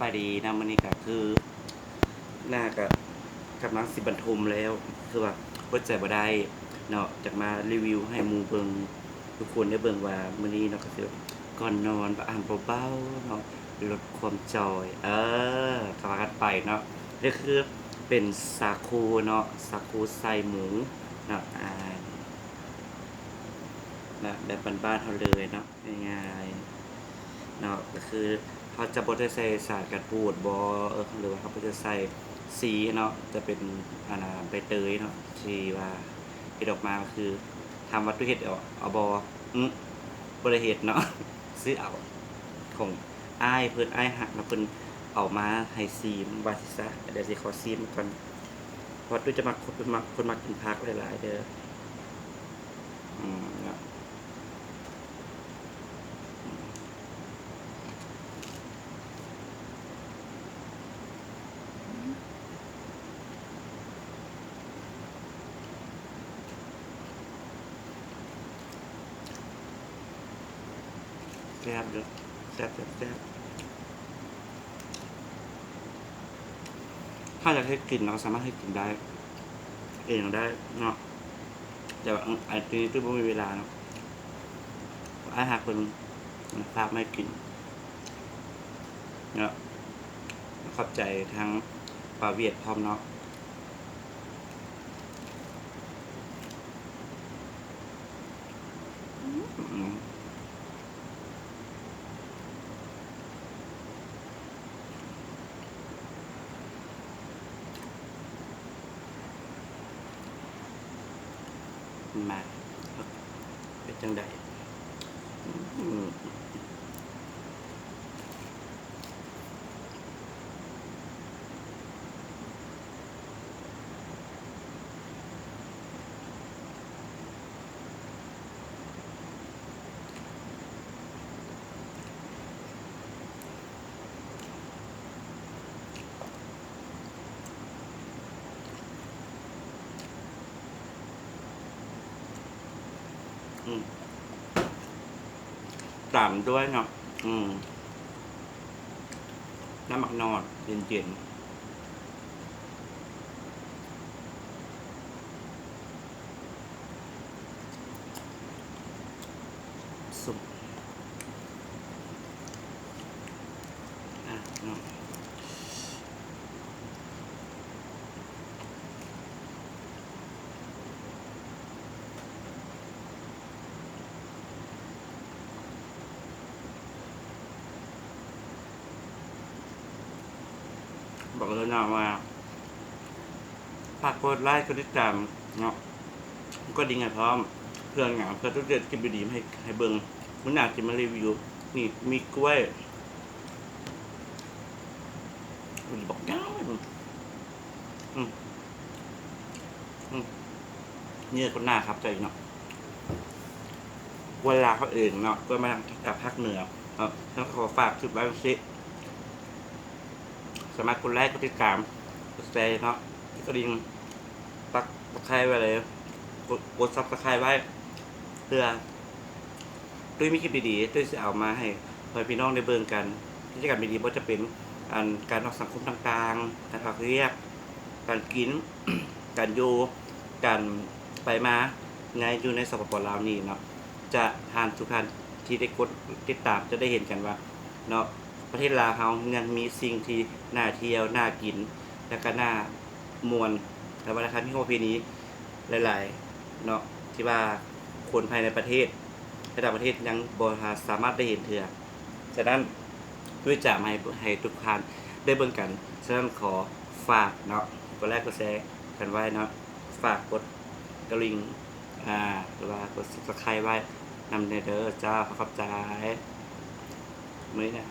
บายดีนะมันนี้ก็คือ หน้าก็กำลังสิบรรทมแล้ว คือว่าวัดใจบ่ได้เนาะจากมารีวิวให้มูเบิงทุกคนได้เบิงว่ามื้อนี้เนาะก็คือก่อนนอนบ่อ่านเบาๆเนาะลดความจอย เออกำลังกันไปเนาะนี่คือเป็นสาคูเนาะสาคูใส่หมูเนาะอ่านะแบบบ้านๆเฮาเลยเนาะง่ายๆเนาะก็คือ เขาจะบดใส่สารกันบูดบอเออหรือว่าเขาจะใส่สีเนาะจะเป็นอานาใบเตยเนาะที่ว่าเห็ดออกมาคือทำวัตถุเห็ดเอาเอาบออืมบริเหตุเนาะซื้อเอาของอ้ายเพิ่นอ้ายหักเนาะเพิ่นเอามาให้ซีมวาสิซะเดี๋ยวสิขอซีมก่อนพราะด้จะมักคนมักคนมักกินผักหลายๆเด้ออืมเนาะ ซ่บเลยแซ่บแซ่บแซ่บถ้าอยากให้กินเราสามารถให้กินได้ เองได้เนาะแต่ว่าไอ้ทีนี้ตู้ไม่มีเวลาเนาะไอ้หักเป็นภาพไม่กินเนาะขอบใจทั้งปาเวียดพร้อมเนาะอืม มาเป็นจังใด ตามด้วยเนาะอืม น้ำหมักนอดเย็นๆสุปอะเนาะ บอกเลยนะว่าฝากกดไลค์กดติดตามเนาะก็ดีไงพร้อมเพื่อนงาเพื่อนทุกเดือนกินไปดีให้ให้เบิงมันอากจะมารีวิวนี่มีกล้วยมันบอกยาวเลยอืมอืมเนี่ยคนหน้าครับใจเนาะเวลาเขาเองเนาะก็มาจากภาคเหนือเนาะทั้งขอฝากคลิปไว้สิ สามารถกดไลค์กดติดตามกดแชร์เนาะกระดิ่งตักตะไคร้ไว้เลยกดกดซับตะไคร้ไว้เพื่อด้วยมีคลิปดีๆด้วยจะเอามาให้เพื่อพี่น้องได้เบิ่งกันกิจกรรมดีๆว่าจะเป็นอันการออกสังคมต่างๆ การออกเรียก การกิน การอยู่ การไปมาไงอยู่ในสปปลาวนี่เนาะ จะทานทุกท่านที่ได้กดติดตามจะได้เห็นกันว่า เนาะ ประเทศลาวเฮายังมีสิ่งที่น่าเที่ยวน่ากิน และก็น่ามวนและวัฒนธรรมที่โฮพีนี้หลายๆเนาะที่ว่าคนภายในประเทศและต่างประเทศยังบ่สามารถได้เห็นเถื่อฉะนั้นด้วยจะให้ให้ทุกท่านได้เบิ่งกัน ฉะนั้นขอฝากเนาะกดแรกกดแชร์กันไว้เนาะฝากกดกระลิงอ่าหรือว่ากด subscribe ไว้นำเนเดอร์จ้าขอบใจมือนี้เนี่ย